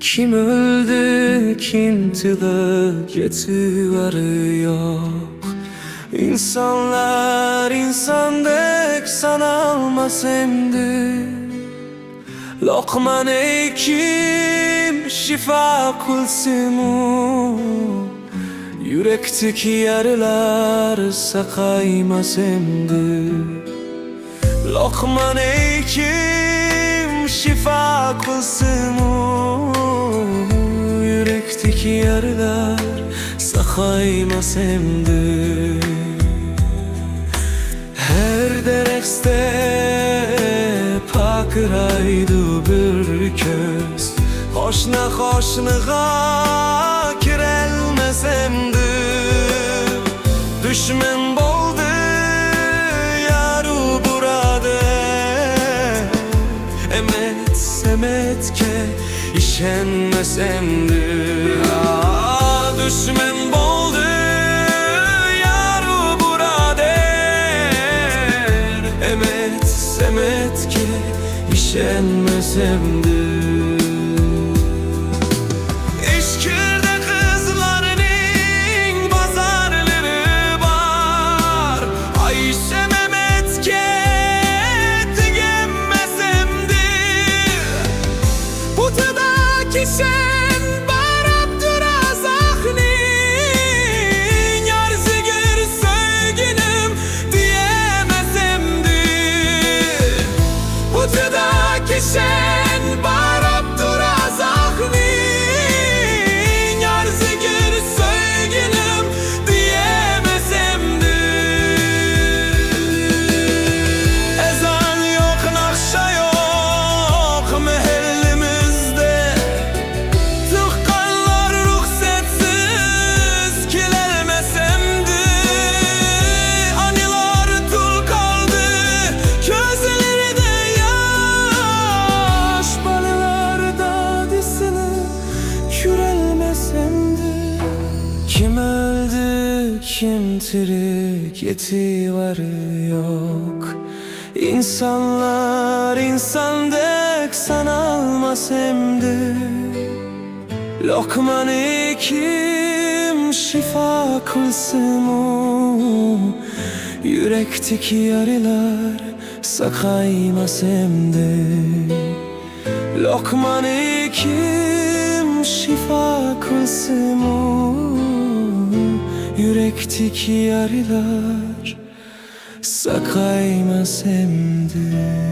Kim öldü, kim tile yeti yok İnsanlar insandek sanalmaz emdi Lokman ey kim şifa o? Yürekteki yaralar sakaymas emdi Lokman ey kim şifa o Yaralar sakaymas emdi Her derekste pakıraydı bir köz. Hoşna hoşnağa kirelmez emdi Düşman boldu yaru burada. Emet semetke işenmesemdi Aa, Düşman boldu yaru burada Emet semetke işenmesemdi İşkirde kızlarının pazarları öldü kim tirik yeti varı yok. İnsanlar insandek sanalmaz emdi Lokman kim şifa kılsın o. Yürekteki yaralar sakaymas emdi Lokman kim şifa kılsın o Yürekteki yaralar sakaymas emdi